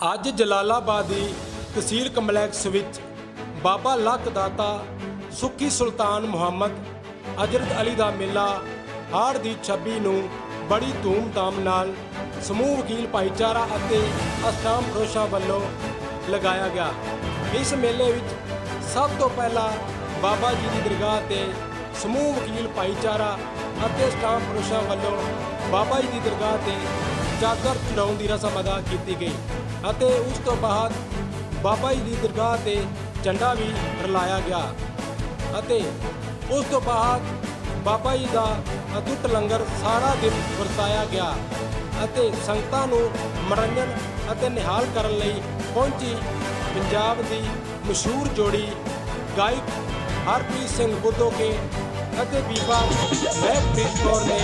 ਅੱਜ ਜਲਾਲਾਬਾਦ ਦੀ ਤਹਿਸੀਲ ਕੰਪਲੈਕਸ ਵਿੱਚ ਬਾਬਾ ਲੱਖ ਦਾਤਾ ਸੁੱਖੀ ਸੁਲਤਾਨ ਮੁਹੰਮਦ ਅਜਰਤ ਅਲੀ ਦਾ ਮੇਲਾ ਹਾੜ ਦੀ 26 ਨੂੰ ਬੜੀ ਧੂਮ-ਧਾਮ ਨਾਲ ਸਮੂਹ ਵਕੀਲ ਭਾਈਚਾਰਾ ਅਤੇ ਅਸਟਾਮ ਫਰੋਸ਼ਾਂ ਵੱਲੋਂ ਲਗਾਇਆ ਗਿਆ। ਇਸ ਮੇਲੇ ਵਿੱਚ ਸਭ ਤੋਂ ਪਹਿਲਾਂ ਬਾਬਾ ਜੀ ਦੀ ਦਰਗਾਹ ਤੇ ਸਮੂਹ ਵਕੀਲ ਭਾਈਚਾਰਾ ਅਤੇ ਅਸਟਾਮ ਫਰੋਸ਼ਾਂ ਵੱਲੋਂ ਬਾਬਾ ਜੀ ਦੀ ਦਰਗਾਹ ਤੇ ਚਾਦਰ ਚੜਾਉਣ ਦੀ ਰਸਮ ਅਦਾ ਕੀਤੀ ਗਈ। ਅਤੇ ਉਸ ਤੋਂ ਬਾਅਦ ਬਾਬਾ ਜੀ ਦੀ ਦਰਗਾਹ ਤੇ ਝੰਡਾ ਵੀ ਰਲਾਇਆ ਗਿਆ ਅਤੇ ਉਸ ਤੋਂ ਬਾਅਦ ਬਾਬਾ ਜੀ ਦਾ ਅਦੁੱਟ ਲੰਗਰ ਸਾਰਾ ਦਿਨ ਵਰਤਾਇਆ ਗਿਆ ਅਤੇ ਸੰਗਤਾਂ ਨੂੰ ਮਨੋਰੰਜਨ ਅਤੇ ਨਿਹਾਲ ਕਰਨ ਲਈ ਪਹੁੰਚੀ ਪੰਜਾਬ ਦੀ ਮਸ਼ਹੂਰ ਜੋੜੀ ਗਾਇਕ ਹਰਪ੍ਰੀਤ ਸਿੰਘ ਬੁੱਧੋਕੇ ਅਤੇ ਬੀਬਾ ਮਹਿਕਪ੍ਰੀਤ ਕੌਰ ਨੇ।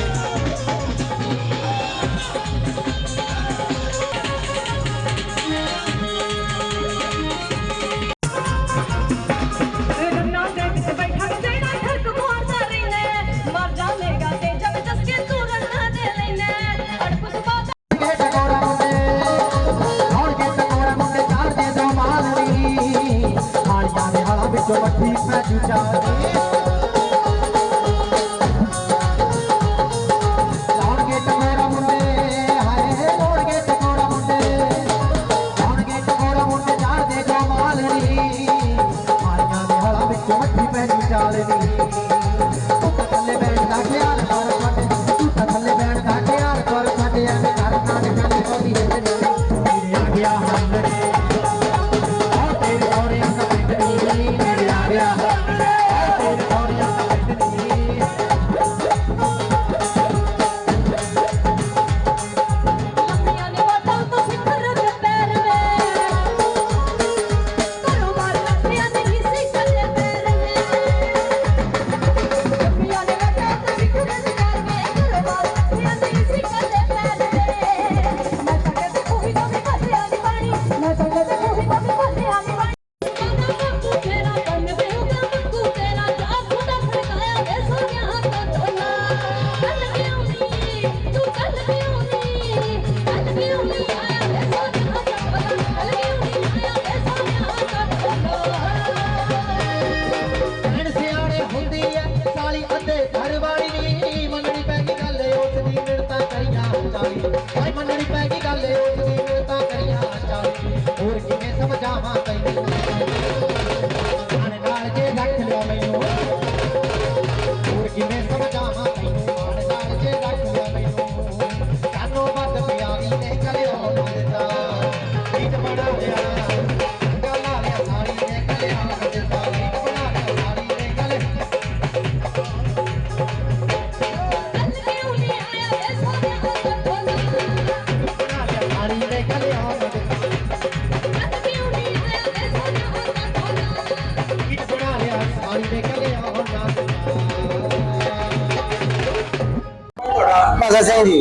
ਮੱਠੀ વાળી અને ઘરવાળીની ਭਗਤ ਸਿੰਘ ਜੀ,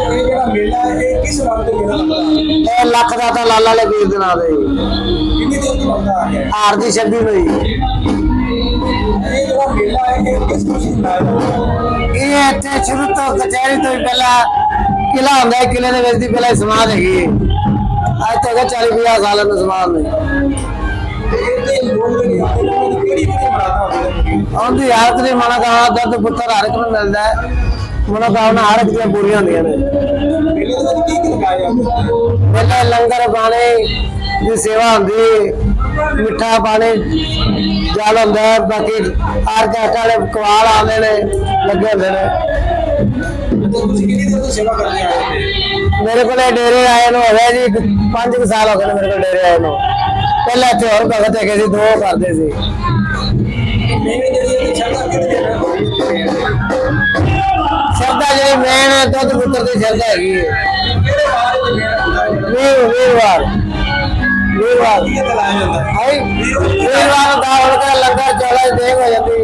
ਇਹ ਜਿਹੜਾ ਮੇਲਾ ਹੈ ਇਹ ਕਿਸ ਨਾਮ ਤੇ ਮੇਲਾ ਲੱਗਦਾ ਹੈ ਇਹ ਲੱਖ ਦਾ ਤਾਂ ਲਾਲਾ ਵਾਲੇ ਵੀਰ ਦੇ ਨਾਂ ਦੇ ਜੀ ਕਿੰਨੀ ਦੇਰ ਤੋਂ। ਲੱਗਦਾ ਆ ਰਿਹਾ ਹੈ? ਹਾਰ ਦੀ ਛੱਬੀ ਨੂੰ ਇਹ ਜਿਹੜਾ ਮੇਲਾ ਹੈ ਇਹ ਕਿਸ ਖੁਸ਼ੀ ਨਾਲ ਇਹ ਇੱਥੇ ਸ਼ੁਰੂ ਤੋਂ ਕਚਹਿਰੀ ਤੋਂ ਹੀ ਪਹਿਲਾਂ ਕਿਲਾ ਹੁੰਦਾ ਹੈ ਕਿਲੇ ਦੇ ਵਿੱਚ ਦੀ ਪਹਿਲਾਂ ਹੀ ਸਮਾਧ ਹੈਗੀ ਹੈ। ਅੱਜ ਤੱਕ 40 50 ਸਾਲਾਂ ਦਾ ਸਮਾਧ ਨੇ ਇਹ ਤੇ ਨੇ ਉਹ ਕਿਹੜੀ ਦਰਦ ਪੁੱਤਰ ਹਰ ਇੱਕ ਨੂੰ ਮਿਲਦਾ ਹੈ। ਮਨੋਕਾਮਨਾ ਹਰ ਇੱਕ ਦੀਆਂ ਪੂਰੀਆਂ ਹੁੰਦੀਆਂ ਨੇ। ਪਹਿਲਾਂ ਲੰਗਰ ਪਾਣੀ ਦੀ ਸੇਵਾ ਹੁੰਦੀ ਮਿੱਠਾ ਪਾਣੀ ਜਲ ਹੁੰਦਾ ਹੈ, ਬਾਕੀ ਆਰਕੈਸਟ ਵਾਲੇ ਕਵਾਲ ਆਉਂਦੇ ਨੇ ਲੱਗੇ ਹੁੰਦੇ ਨੇ। ਮੇਰੇ ਕੋਲੇ ਡੇਰੇ ਆਏ ਨੂੰ ਹੋ ਜੀ 5 ਸਾਲ ਹੋ ਗਏ ਨੇ ਮੇਰੇ ਕੋਲ ਡੇਰੇ ਆਏ ਨੂੰ। ਪਹਿਲਾਂ ਇੱਥੇ ਹੋਰ ਭਗਤ ਹੈਗੇ ਸੀ ਦੋ ਕਰਦੇ ਸੀ। ਮੇਲੇ ਜਿਹੜੀ ਮੇਨ ਹੈ ਦੁੱਧ ਪੁੱਤਰ ਦੀ ਸ਼ਰਧਾ ਹੈਗੀ ਹੈ। ਵੀਰ ਵੀਰਵਾਰ। ਵੀਰਵਾਰ। ਤੇ ਹਾਈ ਵੀਰਵਾਰ ਦਾ ਹੁਣ ਦਾ ਲੰਗਰ ਚੋਲਾ ਦੇਖ ਹੋ ਜਾਂਦੀ।